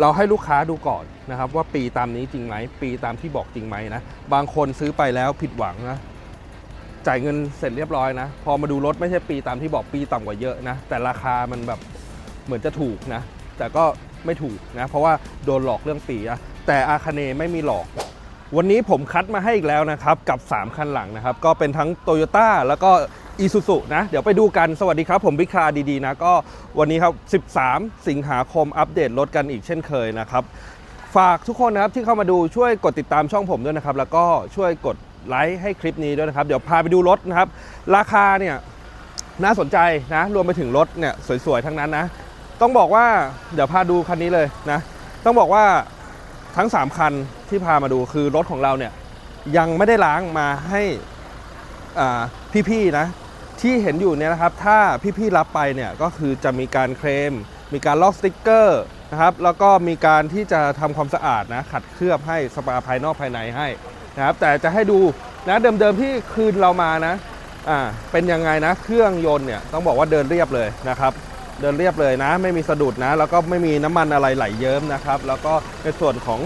เราให้ลูกค้าดูก่อนนะครับว่าปีตามนี้จริงไหมปีตามที่บอกจริงไหมนะบางคนซื้อไปแล้วผิดหวังนะจ่ายเงินเสร็จเรียบร้อยนะ พอมาดูรถไม่ใช่ปีตามที่บอกปีต่ำกว่าเยอะนะ แต่ราคามันแบบเหมือนจะถูกนะ แต่ก็ไม่ถูกนะ เพราะว่าโดนหลอกเรื่องปีอะแต่อาคาเนไม่มีหลอก วันนี้ผมคัดมาให้อีกแล้วนะครับ กับ 3 คันหลังนะครับ ก็เป็นทั้ง t o y ยต้แล้วก็ i s u z u นะ เดี๋ยวไปดูกันสวัสดีครับ ผมวิคาดีๆนะ ก็วันนี้ครับ 13 สิงหาคมอัปเดตรถกันอีกเช่นเคยนะครับ ฝากทุกคนนะครับที่เข้ามาดูช่วยกดติดตามช่องผมด้วยนะครับ แล้วก็ช่วยกดไลค์ให้คลิปนี้ด้วยนะครับ เดี๋ยวพาไปดูรถนะครับ ราคาเนี่ยน่าสนใจนะ รวมไปถึงรถเนี่ยสวยๆ ทั้งนั้นนะ ต้องบอกว่าเดี๋ยวพาดูคันนี้เลยนะ ต้องบอกว่าทั้ง 3 คันที่พามาดูคือรถของเราเนี่ยยังไม่ได้ล้างมาให้อ่าพี่ๆนะ ที่เห็นอยู่เนี่ยนะครับ ถ้าพี่ๆรับไปเนี่ยก็คือจะมีการเคลม มีการลอกสติ๊กเกอร์นะครับ แล้วก็มีการที่จะทำความสะอาดนะ ขัดเคลือบให้สปาภายนอกภายในให้นะครับ แต่จะให้ดูนะเดิมๆที่คืนเรามานะอ่าเป็นยังไงนะเครื่องยนต์เนี่ยต้องบอกว่าเดินเรียบเลยนะครับ เดินเรียบเลยนะ ไม่มีสะดุดนะ แล้วก็ไม่มีน้ำมันอะไรไหลเยิ้มนะครับ แล้วก็ในส่วนของ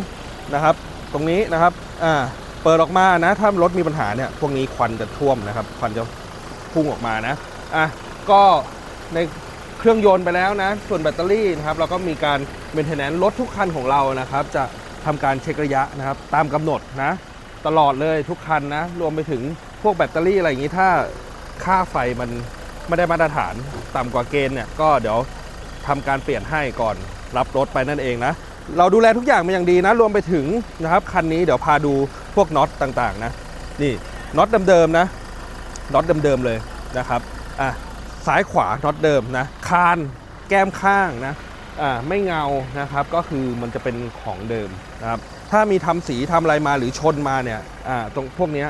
นะครับ ตรงนี้นะครับอ่าเปิดออกมานะถ้ารถมีปัญหาเนี่ยพวกนี้ควันจะท่วมนะครับควันจะ พุ่งออกมานะอะก็ในเครื่องยนต์ไปแล้วนะ ส่วนแบตเตอรี่นะครับเราก็มีการเมนเทนแนนรถทุกคันของเรานะครับ จะทำการเช็คระยะนะครับ ตามกำหนดนะ ตลอดเลยทุกคันนะ รวมไปถึงพวกแบตเตอรี่อะไรอย่างนี้ถ้าค่าไฟมันไม่ได้มาตรฐานต่ำกว่าเกณฑ์เนี่ยก็เดี๋ยวทำการเปลี่ยนให้ก่อนรับรถไปนั่นเองนะ เราดูแลทุกอย่างเป็นอย่างดีนะ รวมไปถึงนะครับคันนี้เดี๋ยวพาดูพวกน็อตต่างๆนะ นี่น็อตเดิมๆนะ น็อตเดิมๆเลยนะครับอะซ้ายขวาน็อตเดิมนะคานแก้มข้างนะอ่าไม่เงานะครับก็คือมันจะเป็นของเดิมนะครับถ้ามีทำสีทำอะไรมาหรือชนมาเนี่ยอ่าตรงพวกนี้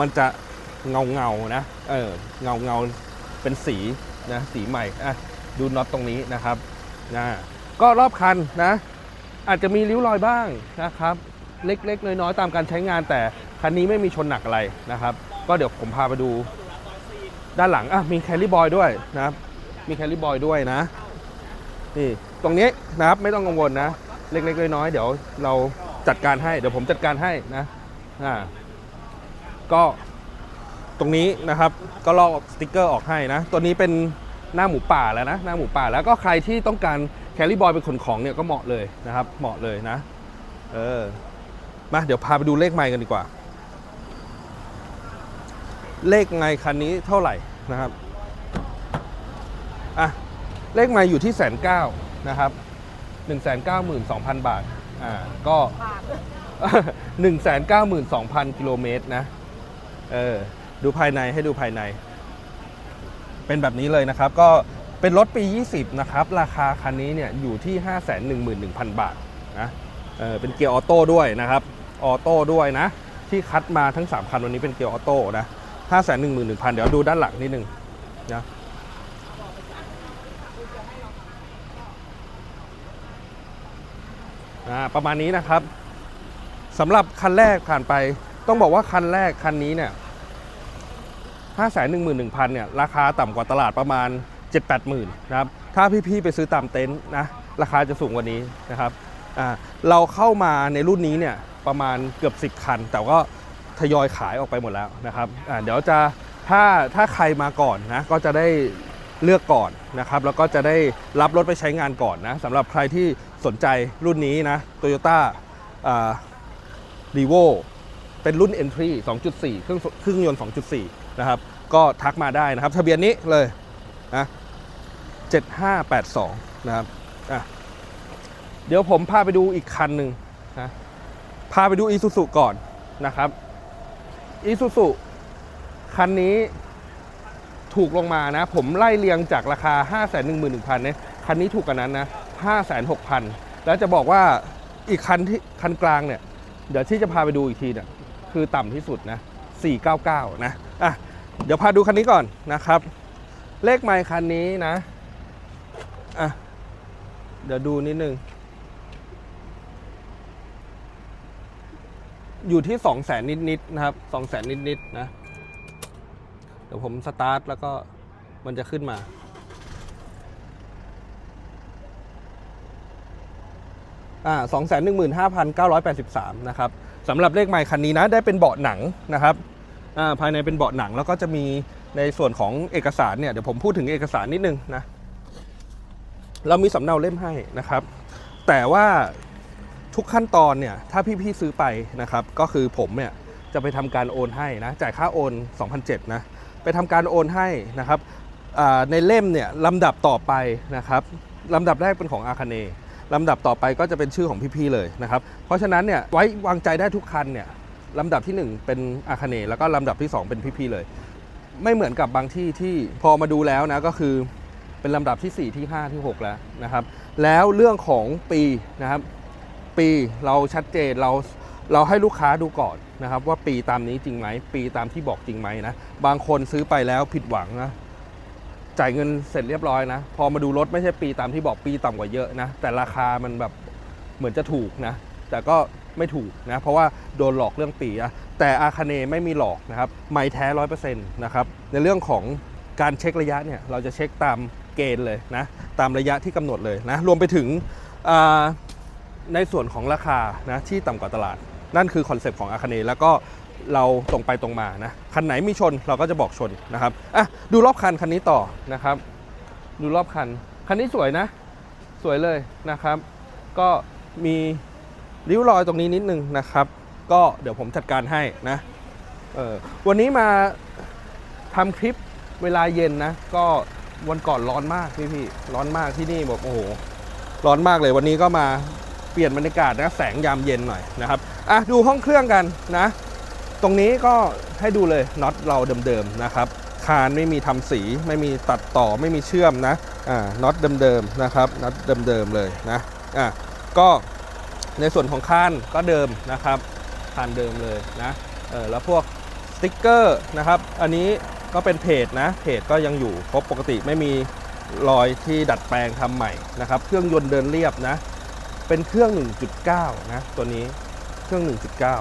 มันจะเงาเงานะเออเงาเงาเป็นสีนะสีใหม่อะดูน็อตตรงนี้นะครับนะก็รอบคันนะอาจจะมีริ้วรอยบ้างนะครับ เล็กๆ น้อยๆ ตามการใช้งานแต่คันนี้ไม่มีชนหนักอะไรนะครับ ก็เดี๋ยวผมพาไปดูด้านหลังอะมีแคลรี่บอยด้วยนะครับ มีแคลรี่บอยด้วยนะนี่ตรงนี้นะครับไม่ต้องกังวลนะ เล็กๆน้อยๆเดี๋ยวเราจัดการให้ เดี๋ยวผมจัดการให้นะอ่าก็ตรงนี้นะครับก็ลอกสติกเกอร์ออกให้นะ ตัวนี้เป็นหน้าหมูป่าแล้วนะหน้าหมูป่าแล้วก็ใครที่ต้องการแคลรี่บอยเป็นขนของเนี่ยก็เหมาะเลยนะครับ เหมาะเลยนะ เออมาเดี๋ยวพาไปดูเลขไมค์กันดีกว่า เลขไมค์คันนี้เท่าไหร่นะครับอะเลขไมอยู่ที่แสนเก้านะครับ192,000บาทอ่าก็192,000กิโลเมตรนะเออดูภายในให้ดูภายใน เป็นแบบนี้เลยนะครับ ก็เป็นรถปี 20 นะครับ ราคาคันนี้เนี่ยอยู่ที่ 511,000 บาทนะเออเป็นเกียร์ออโต้ด้วยนะครับ ออโต้ด้วยนะ ที่คัดมาทั้ง 3 คันวันนี้เป็นเกียร์ออโต้นะ 511,000เดี๋ยวดูด้านหลังนิดนึงนะประมาณนี้นะครับสำหรับคันแรกผ่านไป ต้องบอกว่าคันแรกคันนี้เนี่ยห้าแสนหนึ่งหมื่นหนึ่งพันเนี่ยราคาต่ำกว่าตลาดประมาณ7 8 0 0 0 0นะครับถ้าพี่ๆไปซื้อตามเต็นท์นะราคาจะสูงกว่านี้นะครับเราเข้ามาในรุ่นนี้เนี่ยประมาณเกือบ 10 คัน แต่ก็ ทยอยขายออกไปหมดแล้วนะครับเดี๋ยวจะถ้าถ้าใครมาก่อนนะก็จะได้เลือกก่อนนะครับแล้วก็จะได้รับรถไปใช้งานก่อนนะสำหรับใครที่สนใจรุ่นนี้นะ Toyota ารีโวเป็นรุ่น Entry 2.4 เครื่องเครื่องยนต์ 2.4 นะครับ ก็ทักมาได้นะครับ ทะเบียนนี้เลยนะ7582 นะครับอะเดี๋ยวผมพาไปดูอีกคันหนึ่งนะพาไปดู Isuzu ก่อนนะครับ Isuzu คันนี้ถูกลงมานะ ผมไล่เรียงจากราคา 5 1 1 0 0 0เนี่ยคันนี้ถูกกว่านั้นนะ 5,600,000 แล้วจะบอกว่าอีกคันที่คันกลางเนี่ย เดี๋ยวที่จะพาไปดูอีกทีเนี่ยคือต่ำที่สุดนะ 499 นะอะเดี๋ยวพาดูคันนี้ก่อนนะครับ เลขไมค์คันนี้นะอะเดี๋ยวดูนิดนึง อยู่ที่ 2 0 0แสนนิดๆนะครับ2 0 0แสนนิดๆนะ เดี๋ยวผมสตาร์ทแล้วก็มันจะขึ้นมา อ่าสองแสนหนึ่งหมื่นห้าพันเก้าร้อยแปดสิบสามนะครับสำหรับเลขไมค์คันนี้นะ ได้เป็นเบาะหนังนะครับ อ่า ภายในเป็นเบาะหนังแล้วก็จะมีในส่วนของเอกสารเนี่ย เดี๋ยวผมพูดถึงเอกสารนิดนึงนะ เรามีสำเนาเล่มให้นะครับ แต่ว่า ทุกขั้นตอนเนี่ยถ้าพี่ๆซื้อไปนะครับก็คือผมเนี่ยจะไปทำการโอนให้นะจ่ายค่าโอน2,007นะไปทำการโอนให้นะครับในเล่มเนี่ยลำดับต่อไปนะครับลำดับแรกเป็นของอาคาเนลำดับต่อไปก็จะเป็นชื่อของพี่ๆเลยนะครับเพราะฉะนั้นเนี่ยไว้วางใจได้ทุกคันเนี่ยลำดับทีหนึ่1 เป็นอาคาเนแล้วก็ลำดับที่ 2 เป็นพี่ๆเลย ไม่เหมือนกับบางที่ที่พอมาดูแล้วนะก็คือเป็นลำดับที่ 4 ที่ 5 ที่ 6 แล้วนะครับแล้วเรื่องของปีนะครับ ปีเราชัดเจนเราเราให้ลูกค้าดูก่อนนะครับว่าปีตามนี้จริงไหมปีตามที่บอกจริงไหมนะบางคนซื้อไปแล้วผิดหวังนะจ่ายเงินเสร็จเรียบร้อยนะ พอมาดูรถไม่ใช่ปีตามที่บอกปีต่ำกว่าเยอะนะ แต่ราคามันแบบเหมือนจะถูกนะ แต่ก็ไม่ถูกนะ เพราะว่าโดนหลอกเรื่องปีนะแต่อาคาเนไม่มีหลอกนะครับไม่แท้ร้อยเปอร์เซ็นต์นะครับในเรื่องของการเช็คระยะเนี่ยเราจะเช็คตามเกณฑ์เลยนะตามระยะที่กำหนดเลยนะรวมไปถึง ในส่วนของราคานะที่ต่ำกว่าตลาด นั่นคือคอนเซปต์ของอาคาเนแล้วก็เราตรงไปตรงมานะคันไหนมีชนเราก็จะบอกชนนะครับอะดูรอบคันคันนี้ต่อนะครับ ดูรอบคัน คันนี้สวยนะ สวยเลยนะครับ ก็มีริ้วรอยตรงนี้นิดนึงนะครับ ก็เดี๋ยวผมจัดการให้นะเออวันนี้มาทำคลิปเวลาเย็นนะ ก็วันก่อนร้อนมากพี่พี่ร้อนมากที่นี่แบบโอ้โหร้อนมากเลยวันนี้ก็มา เปลี่ยนบรรยากาศนะแสงยามเย็นหน่อยนะครับอะดูห้องเครื่องกันนะ ตรงนี้ก็ให้ดูเลยน็อตเราเดิมๆนะครับคานไม่มีทำสีไม่มีตัดต่อไม่มีเชื่อมนะอ่าน็อตเดิมๆนะครับน็อตเดิมๆเลยนะอะก็ในส่วนของคานก็เดิมนะครับคานเดิมเลยนะเออแล้วพวกสติ๊กเกอร์นะครับ อันนี้ก็เป็นเพจนะเพจก็ยังอยู่ครบปกติไม่มีรอยที่ดัดแปลงทำใหม่นะครับ เครื่องยนต์เดินเรียบนะ เป็นเครื่อง 1.9 นะ ตัวนี้เครื่อง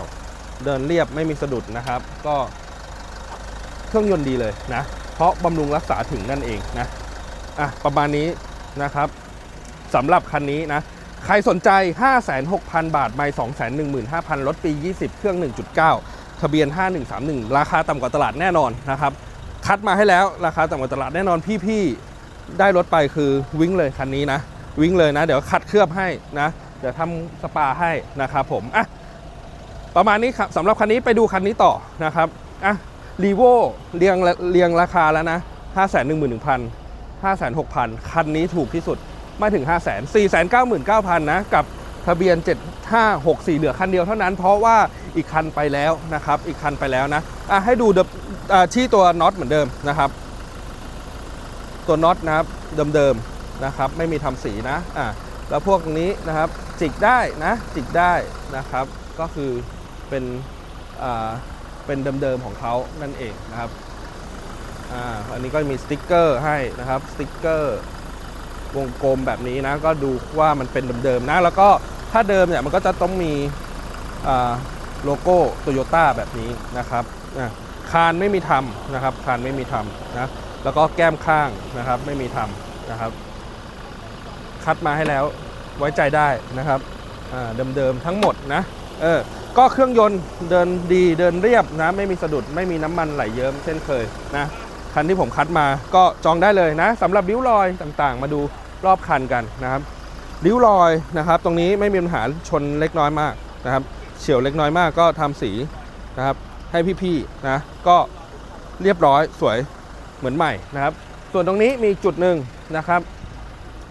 1.9 เดินเรียบไม่มีสะดุดนะครับ ก็เครื่องยนต์ดีเลยนะ เพราะบำรุงรักษาถึงนั่นเองนะอะประมาณนี้นะครับสำหรับคันนี้นะ ใครสนใจ56,000 บาทไม่215,000ลดปี 20 เครื่อง 1.9 ทะเบียน 5131 ราคาต่ำกว่าตลาดแน่นอนนะครับ คัดมาให้แล้วราคาต่ำกว่าตลาดแน่นอนพี่ๆได้รถไปคือวิ่งเลยคันนี้นะ วิ่งเลยนะ เดี๋ยวขัดเคลือบให้นะเดี๋ยวทำสปาให้นะครับผมอะประมาณนี้ครับสำหรับคันนี้ไปดูคันนี้ต่อนะครับอะรีโวเรียงเรียงราคาแล้วนะ5 1 1 0 0 0 5 6 0 0 0 คันนี้ถูกที่สุดไม่ถึง 5 0 0 0 0 4 9 9 0 0 0 นะ กับทะเบียน 7564 เหลือคันเดียวเท่านั้น เพราะว่าอีกคันไปแล้วนะครับ อีกคันไปแล้วนะอะให้ดูที่ตัวน็อตเหมือนเดิมนะครับ ตัวน็อตนะครับเดิมๆ นะครับ ไม่มีทำสีนะอะแล้วพวกนี้นะครับจิกได้นะจิกได้นะครับ ก็คือเป็นอ่าเป็นเดิมๆของเขานั่นเองนะครับอ่าอันนี้ก็มีสติกเกอร์ให้นะครับสติกเกอร์วงกลมแบบนี้นะก็ดูว่ามันเป็นเดิมๆนะแล้วก็ถ้าเดิมเนี่ยมันก็จะต้องมีอ่าโลโก้โตโยต้าแบบนี้นะครับอะคานไม่มีทำนะครับคานไม่มีทำนะแล้วก็แก้มข้างนะครับไม่มีทำนะครับ คัดมาให้แล้วไว้ใจได้นะครับเดิมๆทั้งหมดนะเออก็เครื่องยนต์เดินดีเดินเรียบนะไม่มีสะดุดไม่มีน้ำมันไหลเยิ้มเช่นเคยนะคันที่ผมคัดมาก็จองได้เลยนะสำหรับริ้วรอยต่างๆ มาดูรอบคันกันนะครับริ้วรอยนะครับ ตรงนี้ไม่มีปัญหาชนเล็กน้อยมากนะครับเฉียวเล็กน้อยมากก็ทำสีนะครับให้พี่ๆนะก็เรียบร้อยสวยเหมือนใหม่นะครับ ส่วนตรงนี้มีจุดหนึ่งนะครับ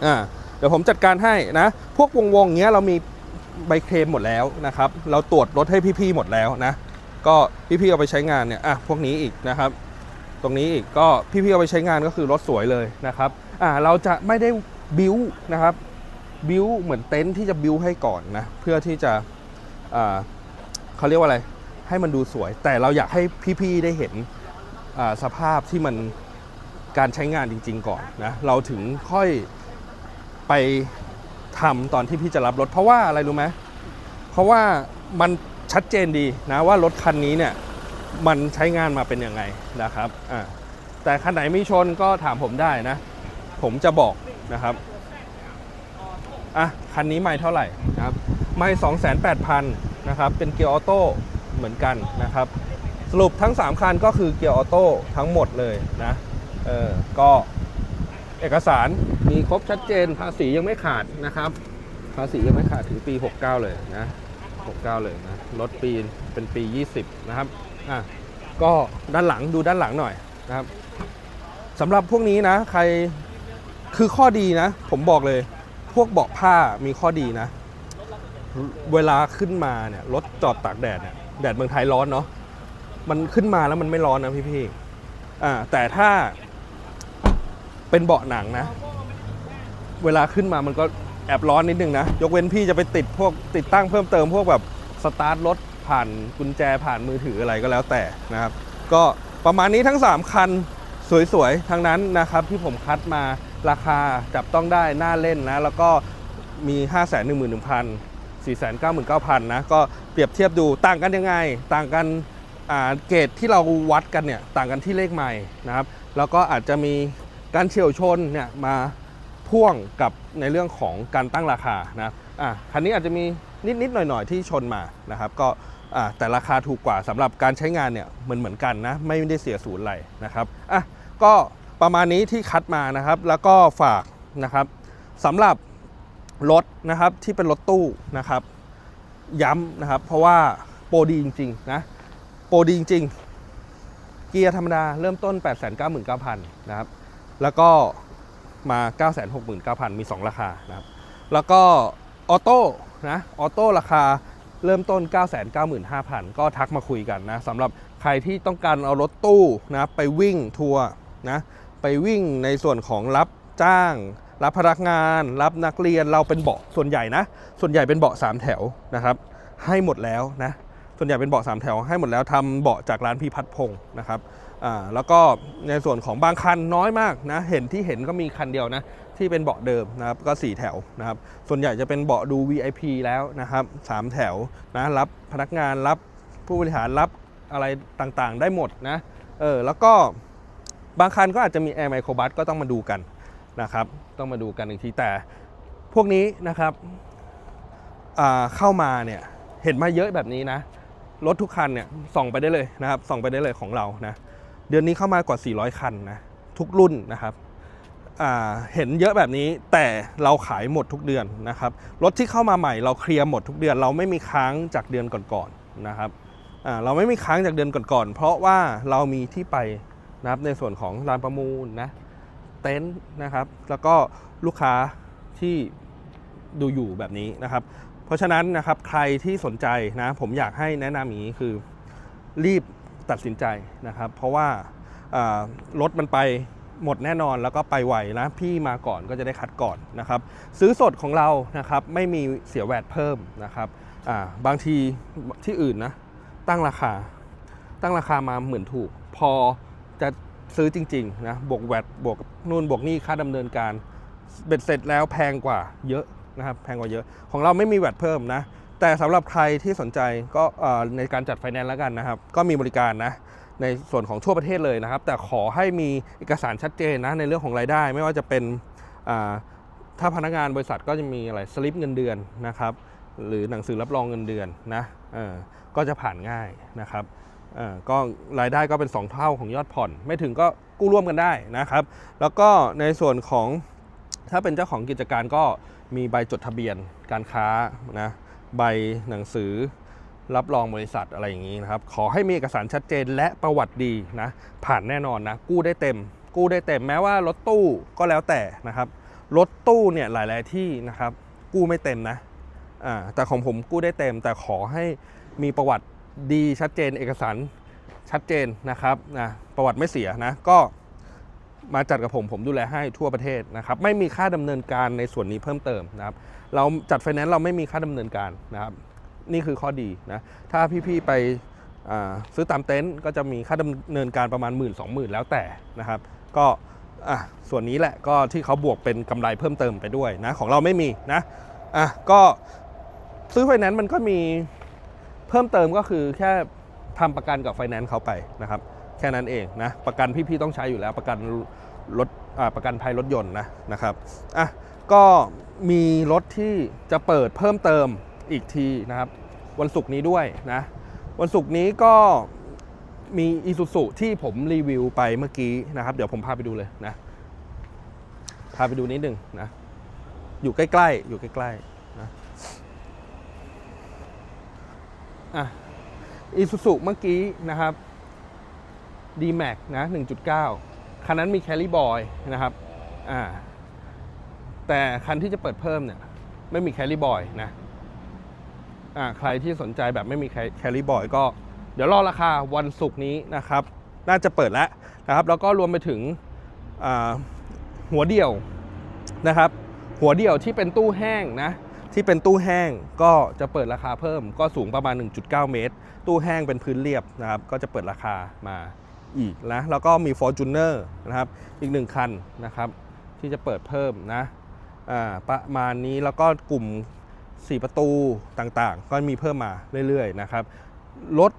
อ่า เดี๋ยวผมจัดการให้นะ พวกวงวงๆเงี้ยเรามีใบเคลมหมดแล้วนะครับ เราตรวจรถให้พี่ๆหมดแล้วนะ ก็พี่ๆเอาไปใช้งานเนี่ยอะพวกนี้อีกนะครับ ตรงนี้อีกก็พี่ๆเอาไปใช้งานก็คือรถสวยเลยนะครับอ่าเราจะไม่ได้บิ้วนะครับบิ้วเหมือนเต็นท์ที่จะบิ้วให้ก่อนนะเพื่อที่จะอ่าเขาเรียกว่าอะไร ให้มันดูสวย แต่เราอยากให้พี่ๆได้เห็นอ่าสภาพที่มันการใช้งานจริง ๆ ก่อนนะเราถึงค่อย ไปทำตอนที่พี่จะรับรถ เพราะว่าอะไรรู้ไหมเพราะว่ามันชัดเจนดีนะว่ารถคันนี้เนี่ยมันใช้งานมาเป็นยังไงนะครับอ่าแต่คันไหนไมีชนก็ถามผมได้นะ ผมจะบอกนะครับอะคันนี้ไม่เท่าไหร่นะครับไม่สองแสนแปดพันนะครับเป็นเกียร์ออโต้เหมือนกันนะครับ สรุปทั้ง 3 คันก็คือเกียร์ออโต้ทั้งหมดเลยนะเออก็ เอกสารมีครบชัดเจนภาษียังไม่ขาดนะครับ ภาษียังไม่ขาดถึงปี 69 เลยนะ 69 เลยนะรถปีเป็นปี 20 นะครับอะก็ด้านหลังดูด้านหลังหน่อยนะครับสำหรับพวกนี้นะ ใครคือข้อดีนะ ผมบอกเลย พวกเบาะผ้ามีข้อดีนะ เวลาขึ้นมาเนี่ยรถจอดตากแดดเนี่ยแดดเมืองไทยร้อนเนาะมันขึ้นมาแล้วมันไม่ร้อนนะพี่ๆอ่าแต่ถ้า เป็นเบาะหนังนะ เวลาขึ้นมามันก็แอบร้อนนิดนึงนะ ยกเว้นพี่จะไปติดพวกติดตั้งเพิ่มเติมพวกแบบสตาร์ทรถผ่านกุญแจผ่านมือถืออะไรก็แล้วแต่นะครับ ก็ประมาณนี้ทั้ง 3 คันสวยๆ ทั้งนั้นนะครับที่ผมคัดมาราคาจับต้องได้น่าเล่นนะ แล้วก็มี 5 1 1 0 0 0 4 9 9 9 0 0นะก็เปรียบเทียบดูต่างกันยังไง ต่างกันเกรดที่เราวัดกันเนี่ยต่างกันที่เลขใหม่นะครับ แล้วก็อาจจะมี การเฉียวชนเนี่ยมาพ่วงกับในเรื่องของการตั้งราคานะอะคันนี้อาจจะมีนิดๆหน่อยๆที่ชนมานะครับ ก็อะแต่ราคาถูกกว่าสำหรับการใช้งานเนี่ยเหมือนเหมือนกันนะไม่ได้เสียศูนย์อะไรนะครับอะก็ประมาณนี้ที่คัดมานะครับ แล้วก็ฝากนะครับสำหรับรถนะครับที่เป็นรถตู้นะครับ ย้ำนะครับ เพราะว่าโปรดีจริงๆนะโปรดีจริงๆ เกียร์ธรรมดาเริ่มต้น 899,000 นะครับ แล้วก็มา 969,000 มี 2 ราคานะครับ แล้วก็ออโต้นะออโต้ราคาเริ่มต้น 995,000 ก็ทักมาคุยกันนะสำหรับใครที่ต้องการเอารถตู้นะไปวิ่งทัวร์นะไปวิ่งในส่วนของรับจ้าง รับพนักงาน รับนักเรียนเราเป็นเบาะส่วนใหญ่นะ ส่วนใหญ่เป็นเบาะ3แถวนะครับ ให้หมดแล้วนะ ส่วนใหญ่เป็นเบาะ3แถวให้หมดแล้วทำเบาะจากร้านพี่พัดพงศ์นะครับแล้วก็ในส่วนของบางคันน้อยมากนะเห็นที่เห็นก็มีคันเดียวนะที่เป็นเบาะเดิมนะครับก็ 4 แถวนะครับส่วนใหญ่จะเป็นเบาะดู VIP แล้วนะครับ3แถวนะรับพนักงานรับผู้บริหารรับอะไรต่างๆ ได้หมดนะเออแล้วก็บางคันก็อาจจะมี Air Micro Bus ก็ต้องมาดูกันนะครับต้องมาดูกันอีกทีแต่พวกนี้นะครับเข้ามาเนี่ยเห็นมาเยอะแบบนี้นะ รถทุกคันเนี่ยส่องไปได้เลยนะครับส่องไปได้เลยของเรานะเดือนนี้เข้ามากว่า 400 คันนะทุกรุ่นนะครับเห็นเยอะแบบนี้แต่เราขายหมดทุกเดือนนะครับรถที่เข้ามาใหม่เราเคลียร์หมดทุกเดือน เราไม่มีค้างจากเดือนก่อนๆนะครับเราไม่มีค้างจากเดือนก่อนๆเพราะว่าเรามีที่ไปนะครับในส่วนของร้านประมูลนะเต็นท์นะครับ แล้วก็ลูกค้าที่ดูอยู่แบบนี้นะครับ เพราะฉะนั้นนะครับใครที่สนใจนะผมอยากให้แนะนำอย่างนี้คือรีบตัดสินใจนะครับ เพราะว่ารถมันไปหมดแน่นอนแล้วก็ไปไวนะพี่มาก่อนก็จะได้คัดก่อนนะครับ ซื้อสดของเรานะครับไม่มีเสียแวดเพิ่มนะครับาบางทีที่อื่นนะตั้งราคา ตั้งราคามาเหมือนถูก พอจะซื้อจริงๆนะบวกแวดบวกนู่นบวกนี่ค่าดำเนินการเบ็ดเสร็จแล้วแพงกว่าเยอะ นะครับแพงกว่าเยอะ ของเราไม่มีแวดเพิ่มนะ แต่สำหรับใครที่สนใจก็ในการจัดไฟแนนซ์แล้วกันนะครับ ก็มีบริการนะในส่วนของทั่วประเทศเลยนะครับ แต่ขอให้มีเอกสารชัดเจนนะในเรื่องของรายได้ ไม่ว่าจะเป็นถ้าพนักงานบริษัทก็จะมีอะไรสลิปเงินเดือนนะครับ หรือหนังสือรับรองเงินเดือนนะก็จะผ่านง่ายนะครับก็รายได้ก็เป็น 2 เท่าของยอดผ่อน ไม่ถึงก็กู้ร่วมกันได้นะครับ แล้วก็ในส่วนของ ถ้าเป็นเจ้าของกิจการก็มีใบจดทะเบียนการค้านะใบหนังสือรับรองบริษัทอะไรอย่างนี้นะครับ ขอให้มีเอกสารชัดเจนและประวัติดีนะผ่านแน่นอนนะ กู้ได้เต็ม กู้ได้เต็มแม้ว่ารถตู้ก็แล้วแต่นะครับรถตู้เนี่ยหลาย ๆที่นะครับ กู้ไม่เต็มนะอ่าแต่ของผมกู้ได้เต็ม แต่ขอให้มีประวัติดีชัดเจนเอกสารชัดเจนนะครับนะประวัติไม่เสียนะก็ มาจัดกับผมผมดูแลให้ทั่วประเทศนะครับไม่มีค่าดำเนินการในส่วนนี้เพิ่มเติมนะครับเราจัดไฟแนนซ์เราไม่มีค่าดำเนินการนะครับนี่คือข้อดีนะถ้าพี่ๆไปซื้อตามเต็นท์ก็จะมีค่าดำเนินการประมาณ1 2 0 0 0 0 แล้วแต่นะครับก็อะส่วนนี้แหละก็ที่เขาบวกเป็นกำไรเพิ่มเติมไปด้วยนะของเราไม่มีนะอะก็ซื้อไฟแนนซ์มันก็มีเพิ่มเติมก็คือแค่ทำประกันกับไฟแนนซ์เขาไปนะครับ แค่นั้นเองนะประกันพี่ๆต้องใช้อยู่แล้วประกันรถประกันภัยรถยนต์นะนะครับอะก็มีรถที่จะเปิดเพิ่มเติมอีกทีนะครับวันศุกร์นี้ด้วยนะวันศุกร์นี้ก็มีอีซูซุที่ผมรีวิวไปเมื่อกี้นะครับ เดี๋ยวผมพาไปดูเลยนะพาไปดูนิดหนึ่งนะอยู่ใกล้ๆอยู่ใกล้ๆนะอะอีซูซุเมื่อกี้นะครับ d m a x นะ 1.9 คันนั้นมีแค r รี่บอยนะครับอ่าแต่คันที่จะเปิดเพิ่มเนี่ยไม่มีแค r รี่บอยนะอ่าใครที่สนใจแบบไม่มีแค r รี่บอยก็เดี๋ยวรอราคาวันศุกร์นี้นะครับ น่าจะเปิดแล้วนะครับ แล้วก็รวมไปถึงอ่าหัวเดี่ยวนะครับ หัวเดี่ยวที่เป็นตู้แห้งนะที่เป็นตู้แห้งก็จะเปิดราคาเพิ่มก็สูงประมาณ 1.9 เมตร ตู้แห้งเป็นพื้นเรียบนะครับ ก็จะเปิดราคามา อีกนะแล้วก็มี Fortuner นะครับอีกหนึ่งคันนะครับที่จะเปิดเพิ่มนะประมาณนี้แล้วก็กลุ่ม 4 ประตูต่างๆ ก็มีเพิ่มมาเรื่อยๆนะครับรถ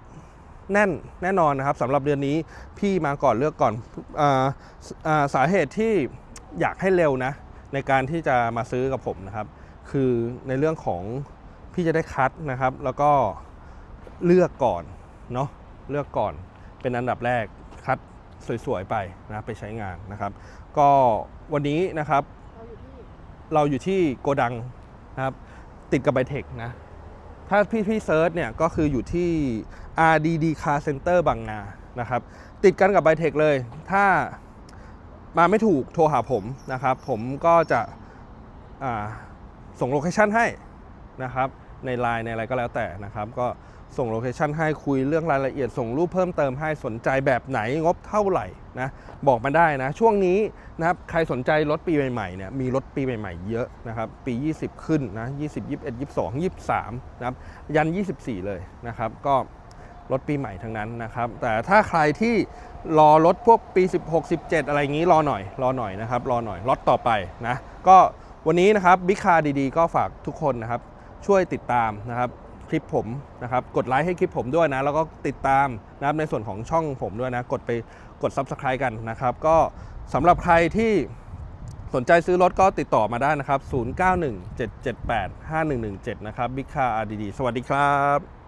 แน่นแน่นอนนะครับสำหรับเดือนนี้พี่มาก่อนเลือกก่อนออาสาเหตุที่อยากให้เร็วนะในการที่จะมาซื้อกับผมนะครับ คือในเรื่องของพี่จะได้คัดนะครับ แล้วก็เลือกก่อนเนาะเลือกก่อน เป็นอันดับแรกคัดสวยๆไปนะไปใช้งานนะครับ ก็วันนี้นะครับ เราอยู่ที่โกดังนะครับ ติดกับไบเทคนะ ถ้าพี่พี่เซิร์ชเนี่ยก็คืออยู่ที่ RDD Car Center บางนานะครับ ติดกันกับไบเทคเลย ถ้ามาไม่ถูกโทรหาผมนะครับ ผมก็จะส่งโลเคชันให้นะครับ ในไลน์ในอะไรก็แล้วแต่นะครับ ก็ ส่งโลเคชันให้คุยเรื่องรายละเอียดส่งรูปเพิ่มเติมให้สนใจแบบไหนงบเท่าไหร่นะบอกมาได้นะช่วงนี้นะครับใครสนใจรถปีใหม่ๆเนี่ยมีรถปีใหม่ๆเยอะนะครับปี 20 ขึ้นนะ20 21 22 23นะครับยัน 24 เลยนะครับก็รถปีใหม่ทั้งนั้นนะครับ แต่ถ้าใครที่รอรถพวกปี 16 17 อะไรอย่างนี้รอหน่อย รอหน่อยนะครับ รอหน่อยรถต่อไปนะ ก็วันนี้นะครับบิ๊กคาดีๆ ก็ฝากทุกคนนะครับ ช่วยติดตามนะครับ คลิปผมนะครับ กดไลค์ให้คลิปผมด้วยนะ แล้วก็ติดตามนะครับในส่วนของช่องผมด้วยนะ กดไปกด Subscribe กันนะครับ ก็สำหรับใครที่สนใจซื้อรถก็ติดต่อมาได้นะครับ 0917785117 นะครับบิ๊กคาดีๆสวัสดีครับ